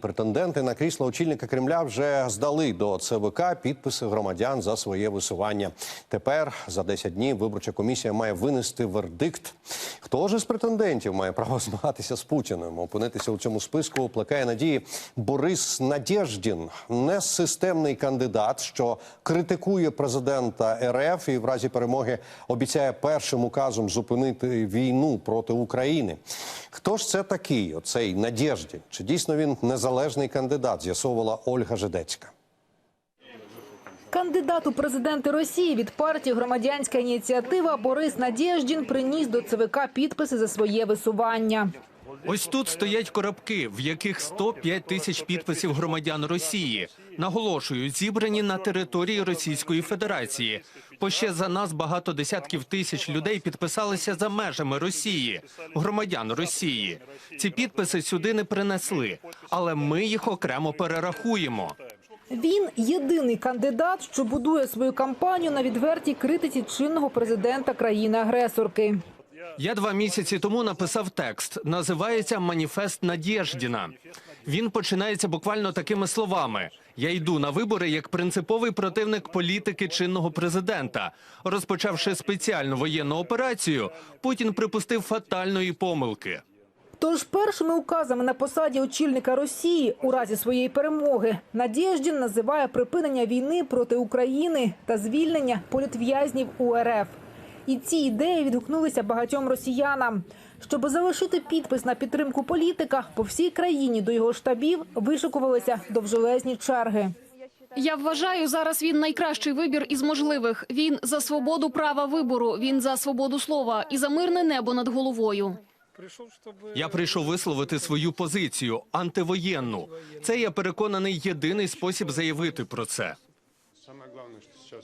претенденти на крісло очільника Кремля вже здали до ЦВК підписи громадян за своє висування. Тепер за 10 днів виборча комісія має винести вердикт. Хто ж із претендентів має право змагатися з Путіним? Опинитися у цьому списку плекає надії Борис Надєждін, несистемний кандидат, що критикує президента РФ і в разі перемоги обіцяє першим указом зупинити війну проти України. Хто ж це такий? Оцей Надєждін? Чи дійсно він незалежний кандидат? З'ясовувала Ольга Жидецька. Кандидат у президенти Росії від партії Громадянська ініціатива Борис Надєждін приніс до ЦВК підписи за своє висування. Ось тут стоять коробки, в яких 105 тисяч підписів громадян Росії. Наголошую, зібрані на території Російської Федерації. Бо ще за нас багато десятків тисяч людей підписалися за межами Росії, громадян Росії. Ці підписи сюди не принесли, але ми їх окремо перерахуємо. Він єдиний кандидат, що будує свою кампанію на відвертій критиці чинного президента країни-агресорки. Я два місяці тому написав текст. Називається Маніфест Надєждіна. Він починається буквально такими словами: я йду на вибори як принциповий противник політики чинного президента. Розпочавши спеціальну воєнну операцію, Путін припустив фатальної помилки. Тож першими указами на посаді очільника Росії у разі своєї перемоги Надєждін називає припинення війни проти України та звільнення політв'язнів УРФ. І ці ідеї відгукнулися багатьом росіянам. Щоб залишити підпис на підтримку політика, по всій країні до його штабів вишикувалися довжелезні черги. Я вважаю, зараз він найкращий вибір із можливих. Він за свободу права вибору, він за свободу слова і за мирне небо над головою. Я прийшов висловити свою позицію антивоєнну. Це я переконаний єдиний спосіб заявити про це.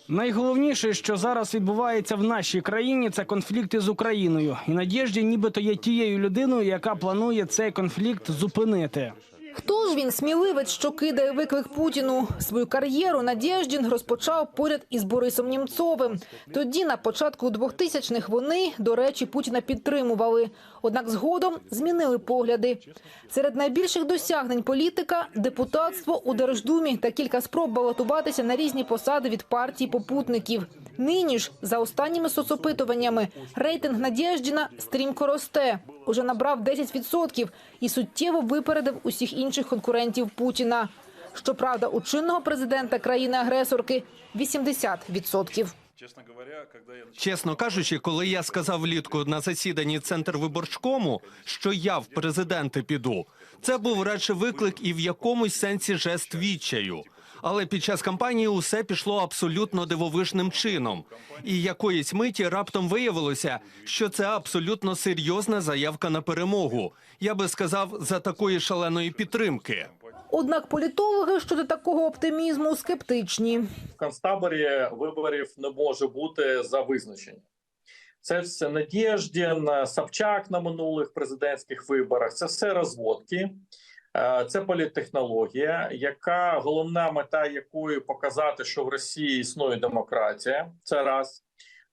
Найголовніше, що зараз відбувається в нашій країні, це конфлікти з Україною. І надіжді, нібито є тією людиною, яка планує цей конфлікт зупинити. Хто ж він сміливець, що кидає виклик Путіну? Свою кар'єру Надєждін розпочав поряд із Борисом Німцовим. Тоді, на початку 2000-х, вони, до речі, Путіна підтримували. Однак згодом змінили погляди. Серед найбільших досягнень політика – депутатство у Держдумі та кілька спроб балотуватися на різні посади від партій попутників. Нині ж, за останніми соцопитуваннями, рейтинг Надєждіна стрімко росте. Уже набрав 10% і суттєво випередив усіх інших конкурентів Путіна. Щоправда, у чинного президента країни-агресорки 80%. Чесно кажучи, коли я сказав влітку на засіданні центр виборчкому, що я в президенти піду, це був радше виклик і в якомусь сенсі жест відчаю. Але під час кампанії усе пішло абсолютно дивовижним чином. І якоїсь миті раптом виявилося, що це абсолютно серйозна заявка на перемогу. Я би сказав, за такої шаленої підтримки. Однак політологи щодо такого оптимізму скептичні. в концтаборі виборів не може бути за визначенням. Це все Надєждін, Савчак на минулих президентських виборах. Це все розводки, це політтехнологія, яка головна мета якої показати, що в Росії існує демократія. Це раз.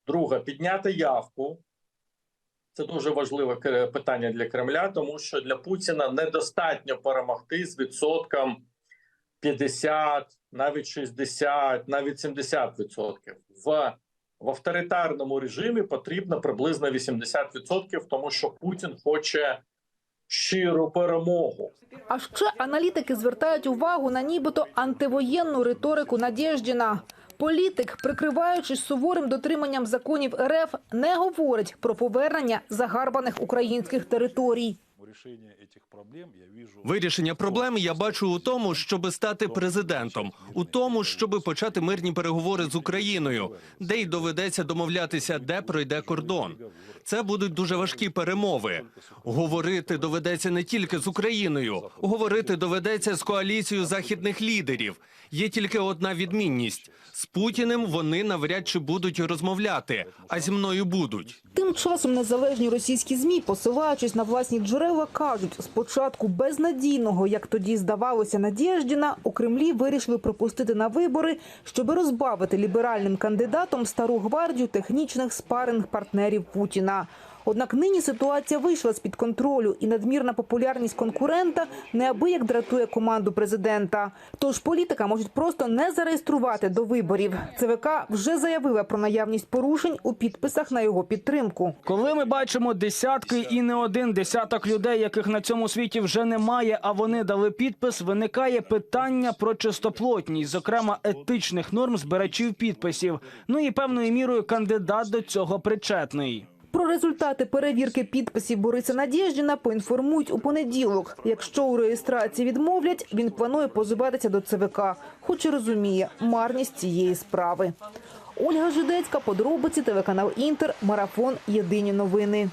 Друге, підняти явку. Це дуже важливе питання для Кремля, тому що для Путіна недостатньо перемогти з відсотком 50, навіть 60, навіть 70 відсотків. В, в авторитарному режимі потрібно приблизно 80 відсотків, тому що Путін хоче щиру перемогу. А ще аналітики звертають увагу на нібито антивоєнну риторику Надєждіна. Політик, прикриваючись суворим дотриманням законів РФ, не говорить про повернення загарбаних українських територій. Вирішення проблем я бачу у тому, щоби стати президентом, у тому, щоби почати мирні переговори з Україною, де й доведеться домовлятися, де пройде кордон. Це будуть дуже важкі перемови. Говорити доведеться не тільки з Україною, говорити доведеться з коаліцією західних лідерів. Є тільки одна відмінність: з Путіним вони навряд чи будуть розмовляти, а зі мною будуть. Тим часом незалежні російські змі, посилаючись на власні джерела, кажуть, спочатку безнадійного, як тоді здавалося, Надєждіна, у Кремлі вирішили пропустити на вибори, щоб розбавити ліберальним кандидатом стару гвардію технічних спаринг партнерів Путіна. Однак нині ситуація вийшла з-під контролю, і надмірна популярність конкурента неабияк дратує команду президента. Тож політика можуть просто не зареєструвати до виборів. ЦВК вже заявила про наявність порушень у підписах на його підтримку. Коли ми бачимо десятки і не один десяток людей, яких на цьому світі вже немає, а вони дали підпис, виникає питання про чистоплотність, зокрема етичних норм збирачів підписів. Ну і певною мірою кандидат до цього причетний. Про результати перевірки підписів Бориса Надєждіна поінформують у понеділок. Якщо у реєстрації відмовлять, він планує позиватися до ЦВК, хоч і розуміє марність цієї справи. Ольга Жидецька, подробиці, телеканал Інтер, марафон. Єдині новини.